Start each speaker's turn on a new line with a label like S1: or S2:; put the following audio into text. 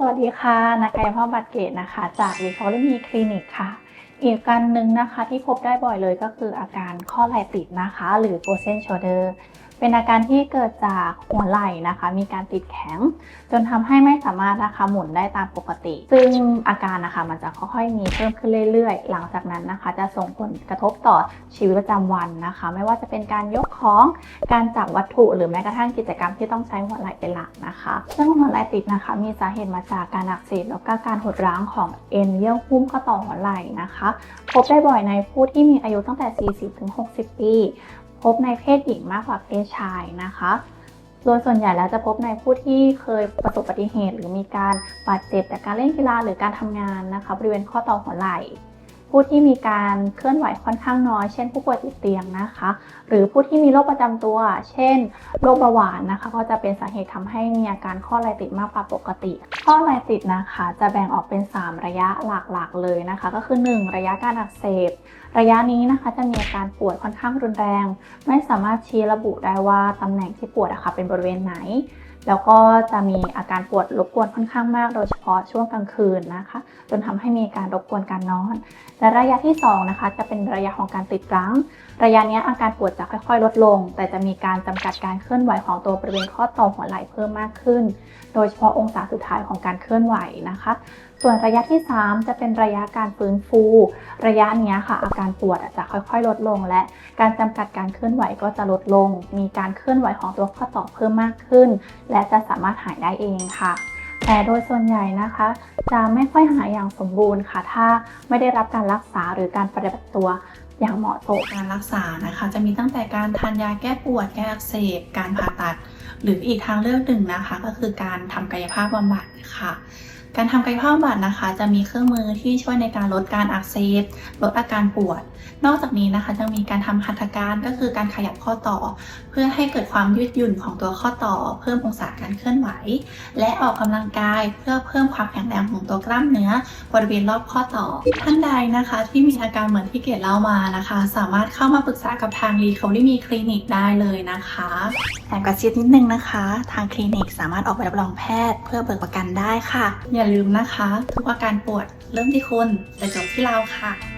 S1: สวัสดีค่ะนักกายภาพบัตรเกตนะคะ จาก Recovery Me Clinic ค่ะ อีกการหนึ่งนะคะที่พบได้บ่อยเลยก็คืออาการข้อไหล่ติดนะคะ หรือโกเซนชอเดอร์ เป็นอาการที่เกิดจากหัวไหล่นะคะ มีการติดแข็ง จนทำให้ไม่สามารถนะคะหมุนได้ตามปกติ ซึ่งอาการนะคะมันจะค่อยๆมีเพิ่มขึ้นเรื่อยๆ หลังจากนั้นนะคะ จะส่งผลกระทบต่อชีวิตประจำวันนะคะ ไม่ว่าจะเป็นการยกของการจับวัตถุ หรือแม้กระทั่งกิจกรรมที่ต้องใช้หัวไหล่เป็นหลักนะคะซึ่งหัวไหล่ติดนะคะ มีสาเหตุมาจากการอักเสบแล้วก็การหดร้างของเอ็นเยื่อหุ้มข้อต่อหัวไหล่นะคะ พบได้บ่อยในผู้ที่มีอายุตั้งแต่ 40-60 ปี พบในเพศหญิงมากกว่าเพศชายนะคะ โดยส่วนใหญ่แล้วจะพบในผู้ที่เคยประสบอุบัติเหตุ หรือมีการบาดเจ็บจากการเล่นกีฬาหรือการทำงานนะคะ บริเวณข้อต่อหัวไหล่ผู้ที่มีการเคลื่อนไหวค่อนข้างน้อย เช่นผู้ป่วยติดเตียงนะคะ หรือผู้ที่มีโรคประจำตัว เช่น โรคเบาหวานนะคะ ก็จะเป็นสาเหตุทำให้มีอาการข้อไหล่ติดมากกว่าปกติ ข้อไหล่ติดนะคะ จะแบ่งออกเป็น 3 ระยะหลักๆเลยนะคะ ก็คือ 1 ระยะการอักเสบ ระยะนี้นะคะจะมีอาการปวดค่อนข้างรุนแรง ไม่สามารถชี้ระบุได้ว่าตำแหน่งที่ปวดอะค่ะเป็นบริเวณไหน แล้วก็จะมีอาการปวดรบกวนค่อนข้างมาก โดยเฉพาะช่วงกลางคืนนะคะ จนทำให้มีการรบกวนการนอน และระยะที่ 2 นะคะ จะเป็นระยะของการติดรั้ง ระยะนี้อาการปวดจะค่อยๆ ลดลง แต่จะมีการจำกัดการเคลื่อนไหวของตัวบริเวณข้อต่อหัวไหล่เพิ่มมากขึ้น โดยเฉพาะองศาสุดท้ายของการเคลื่อนไหวนะคะ ส่วนระยะที่ 3 จะเป็นระยะการฟื้นฟู ระยะนี้ค่ะ อาการปวดจะค่อยๆ ลดลง และการจำกัดการเคลื่อนไหวก็จะลดลง มีการเคลื่อนไหวของตัวข้อต่อเพิ่มมากขึ้น และจะสามารถหายได้เองค่ะแต่โดยส่วนใหญ่นะคะ จะไม่ค่อยหายอย่างสมบูรณ์ค่ะ ถ้าไม่ได้รับการรักษาหรือการปฏิบัติตัว อย่างเหมาะสม
S2: การรักษานะคะ จะมีตั้งแต่การทานยาแก้ปวด แก้อักเสบ การผ่าตัด หรืออีกทางเลือกหนึ่งนะคะ ก็คือการทำกายภาพบำบัดค่ะ การทำกายภาพบำบัดนะคะ จะมีเครื่องมือที่ช่วยในการลดการอักเสบลดอาการปวด นอกจากนี้นะคะยังมีการทำหัตถการก็คือการขยับข้อต่อ เพื่อให้เกิดความยืดหยุ่นของตัวข้อต่อ เพิ่มองศาการเคลื่อนไหว และออกกำลังกายเพื่อเพิ่มความแข็งแรงของตัวกล้ามเนื้อบริเวณรอบข้อต่อ ท่านใดนะคะ ที่มีอาการเหมือนที่เกดเล่ามานะคะ สามารถเข้ามาปรึกษากับทางรีเขาได้มีคลินิกได้เลยนะคะแอบกระซิบนิดนึงนะคะ ทางคลินิกสามารถออกใบรับรองแพทย์ เพื่อเบิกประกันได้ค่ะอย่าลืมนะคะ ทุกอาการปวดเริ่มที่คุณแต่จบที่เราค่ะ